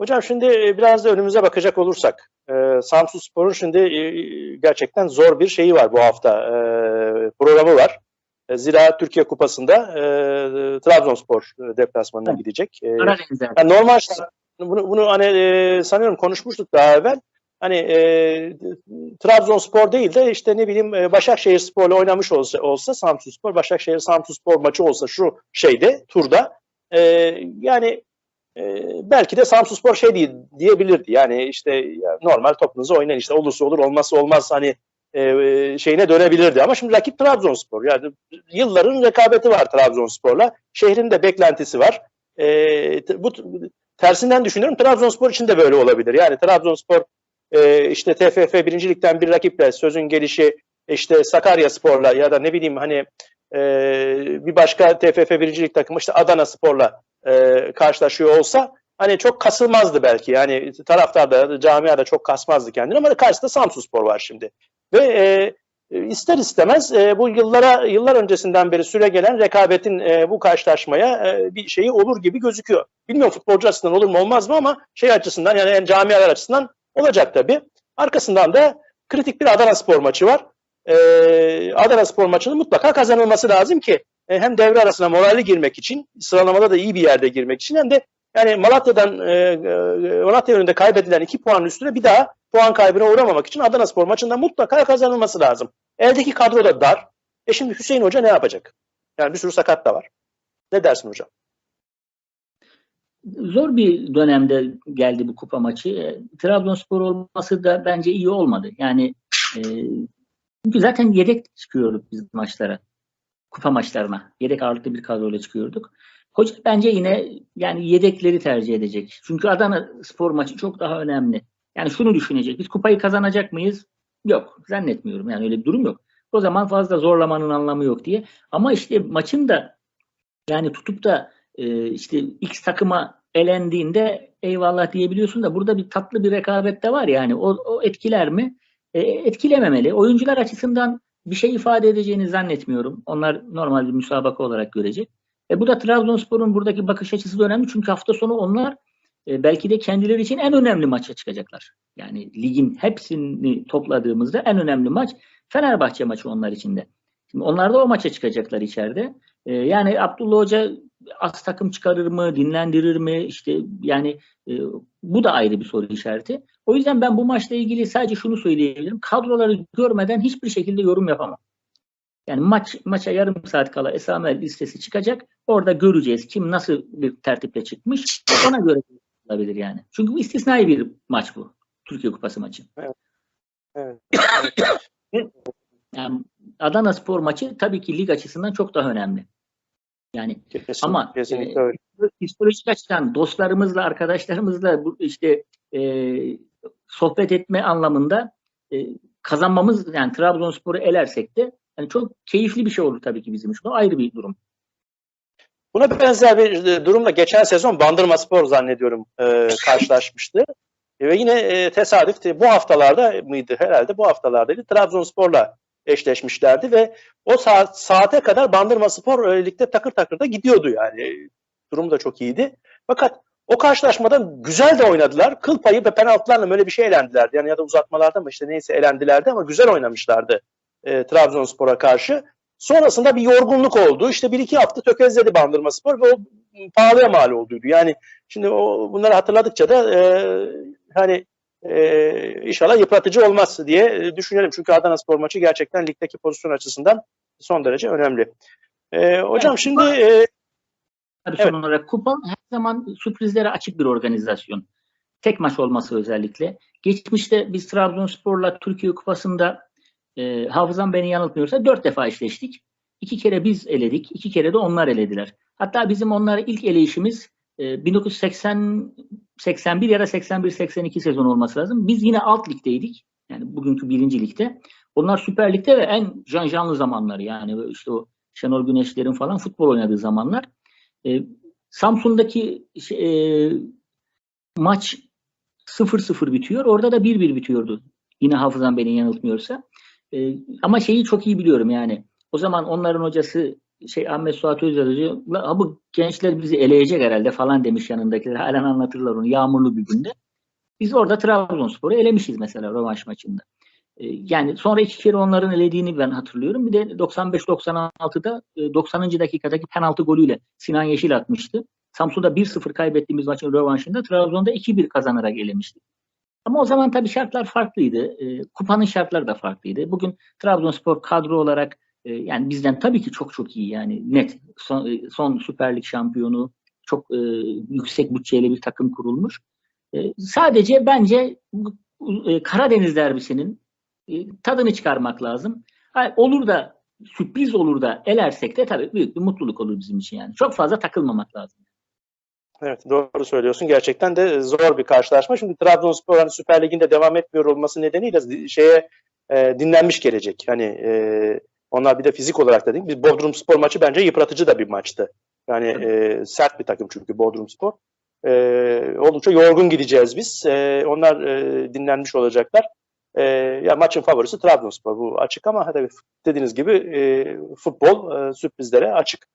Hocam şimdi e, biraz da önümüze bakacak olursak, e, Samsun Spor'un şimdi e, gerçekten zor bir şeyi var bu hafta, e, programı var. E, Zira Türkiye Kupası'nda e, Trabzonspor e, deplasmanına gidecek. E, yani normal bunu, bunu hani e, sanıyorum konuşmuştuk daha evvel. Hani e, Trabzonspor değil de işte ne bileyim e, Başakşehir Spor'la oynamış olsa, olsa Samsun Spor, Başakşehir Samsun Spor maçı olsa şu şeyde, turda e, yani e, belki de Samsun Spor şey diye, diyebilirdi. Yani işte ya normal topunuzu oynayın işte olursa olur olmazsa olmaz hani e, şeyine dönebilirdi. Ama şimdi rakip Trabzonspor. Yani yılların rekabeti var Trabzonspor'la. Şehrin de beklentisi var. E, bu tersinden düşünüyorum. Trabzonspor için de böyle olabilir. Yani Trabzonspor e, işte TFF birincilikten bir rakiple sözün gelişi işte Sakarya Spor'la ya da ne bileyim hani e, bir başka TFF birincilik takımı işte Adana Spor'la e, karşılaşıyor olsa hani çok kasılmazdı belki. Yani taraftar da camia da çok kasmazdı kendini ama karşısında Samsun Spor var şimdi. Ve e, ister istemez e, bu yıllara yıllar öncesinden beri süre gelen rekabetin e, bu karşılaşmaya e, bir şeyi olur gibi gözüküyor. Bilmiyorum futbolcu açısından olur mu olmaz mı ama şey açısından yani, yani camialar açısından olacak tabii. Arkasından da kritik bir Adana Spor maçı var. E, Adana Spor maçının mutlaka kazanılması lazım ki e, hem devre arasına moralli girmek için, sıralamada da iyi bir yerde girmek için hem de yani Malatya'dan e, e, Malatya önünde kaybedilen iki puanın üstüne bir daha puan kaybına uğramamak için Adana Spor maçında mutlaka kazanılması lazım. Eldeki kadro da dar. E şimdi Hüseyin Hoca ne yapacak? Yani bir sürü sakat da var. Ne dersin hocam? Zor bir dönemde geldi bu kupa maçı. E, Trabzonspor olması da bence iyi olmadı. Yani e, çünkü zaten yedek çıkıyorduk biz maçlara. Kupa maçlarına. Yedek ağırlıklı bir kadroyla çıkıyorduk. Hoca bence yine yani yedekleri tercih edecek. Çünkü Adana spor maçı çok daha önemli. Yani şunu düşünecek. Biz kupayı kazanacak mıyız? Yok. Zannetmiyorum. Yani öyle bir durum yok. O zaman fazla zorlamanın anlamı yok diye. Ama işte maçın da yani tutup da e, işte X takıma elendiğinde eyvallah diyebiliyorsun da burada bir tatlı bir rekabet de var yani. O, o etkiler mi? E, etkilememeli. Oyuncular açısından bir şey ifade edeceğini zannetmiyorum. Onlar normal bir müsabaka olarak görecek. E, bu da Trabzonspor'un buradaki bakış açısı da önemli. Çünkü hafta sonu onlar e, belki de kendileri için en önemli maça çıkacaklar. Yani ligin hepsini topladığımızda en önemli maç Fenerbahçe maçı onlar için de. Şimdi onlar da o maça çıkacaklar içeride. E, yani Abdullah Hoca az takım çıkarır mı, dinlendirir mi? İşte yani e, bu da ayrı bir soru işareti. O yüzden ben bu maçla ilgili sadece şunu söyleyebilirim. Kadroları görmeden hiçbir şekilde yorum yapamam. Yani maç maça yarım saat kala esamel listesi çıkacak. Orada göreceğiz kim nasıl bir tertiple çıkmış. Ona göre olabilir yani. Çünkü bu istisnai bir maç bu. Türkiye Kupası maçı. Evet. Yani Adana Spor maçı tabii ki lig açısından çok daha önemli. Yani Kesinlikle, Ama, kesinlikle e, öyle. psikolojik açıdan dostlarımızla, arkadaşlarımızla bu işte e, sohbet etme anlamında e, kazanmamız yani Trabzonspor'u elersek de yani çok keyifli bir şey olur tabii ki bizim için. O ayrı bir durum. Buna benzer bir e, durumla geçen sezon Bandırma Spor zannediyorum e, karşılaşmıştı. E, ve yine e, tesadüf bu haftalarda mıydı herhalde bu haftalardaydı Trabzonspor'la eşleşmişlerdi ve o saat, saate kadar Bandırma Spor ligde takır takır da gidiyordu yani. Durum da çok iyiydi. Fakat o karşılaşmada güzel de oynadılar. Kıl payı ve penaltılarla böyle bir şey elendilerdi. Yani ya da uzatmalarda mı işte neyse elendilerdi ama güzel oynamışlardı e, Trabzonspor'a karşı. Sonrasında bir yorgunluk oldu. İşte bir iki hafta tökezledi Bandırma Spor ve o pahalıya mal olduydu. Yani şimdi o bunları hatırladıkça da e, hani e, inşallah yıpratıcı olmaz diye e, düşünelim. Çünkü Adana Spor maçı gerçekten ligdeki pozisyon açısından son derece önemli. E, hocam Evet, şimdi e, Tabii Evet. son olarak kupa her zaman sürprizlere açık bir organizasyon. Tek maç olması özellikle. Geçmişte biz Trabzonspor'la Türkiye Kupası'nda e, hafızam beni yanıltmıyorsa dört defa eşleştik. İki kere biz eledik, iki kere de onlar elediler. Hatta bizim onlara ilk eleyişimiz e, 1980 81 ya da 81-82 sezon olması lazım. Biz yine alt ligdeydik. Yani bugünkü birinci ligde. Onlar Süper Lig'de ve en janjanlı zamanları yani işte o Şenol Güneşler'in falan futbol oynadığı zamanlar. E, Samsun'daki şey, e, maç 0-0 bitiyor. Orada da 1-1 bitiyordu. Yine hafızam beni yanıltmıyorsa. E, ama şeyi çok iyi biliyorum yani. O zaman onların hocası şey Ahmet Suat diyor, "La, bu gençler bizi eleyecek herhalde falan demiş yanındakiler. Halen anlatırlar onu yağmurlu bir günde. Biz orada Trabzonspor'u elemişiz mesela rövanş maçında. E, yani sonra iki kere onların elediğini ben hatırlıyorum. Bir de 95-96'da e, 90. dakikadaki penaltı golüyle Sinan Yeşil atmıştı. Samsun'da 1-0 kaybettiğimiz maçın rövanşında Trabzon'da 2-1 kazanarak elemiştik. Ama o zaman tabii şartlar farklıydı. E, kupanın şartları da farklıydı. Bugün Trabzonspor kadro olarak e, yani bizden tabii ki çok çok iyi yani net. Son, e, son Süper Lig şampiyonu çok e, yüksek bütçeyle bir takım kurulmuş. E, sadece bence e, Karadeniz derbisinin e, tadını çıkarmak lazım. Ha, olur da sürpriz olur da elersek de tabii büyük bir mutluluk olur bizim için yani. Çok fazla takılmamak lazım. Evet doğru söylüyorsun. Gerçekten de zor bir karşılaşma. Şimdi Trabzonspor hani Süper Lig'inde devam etmiyor olması nedeniyle şeye e, dinlenmiş gelecek. Hani e, onlar bir de fizik olarak da değil. Biz Bodrum Spor maçı bence yıpratıcı da bir maçtı. Yani e, sert bir takım çünkü Bodrum Spor. E, oldukça yorgun gideceğiz biz. E, onlar e, dinlenmiş olacaklar. E, ya maçın favorisi Trabzonspor bu açık ama tabii dediğiniz gibi e, futbol e, sürprizlere açık.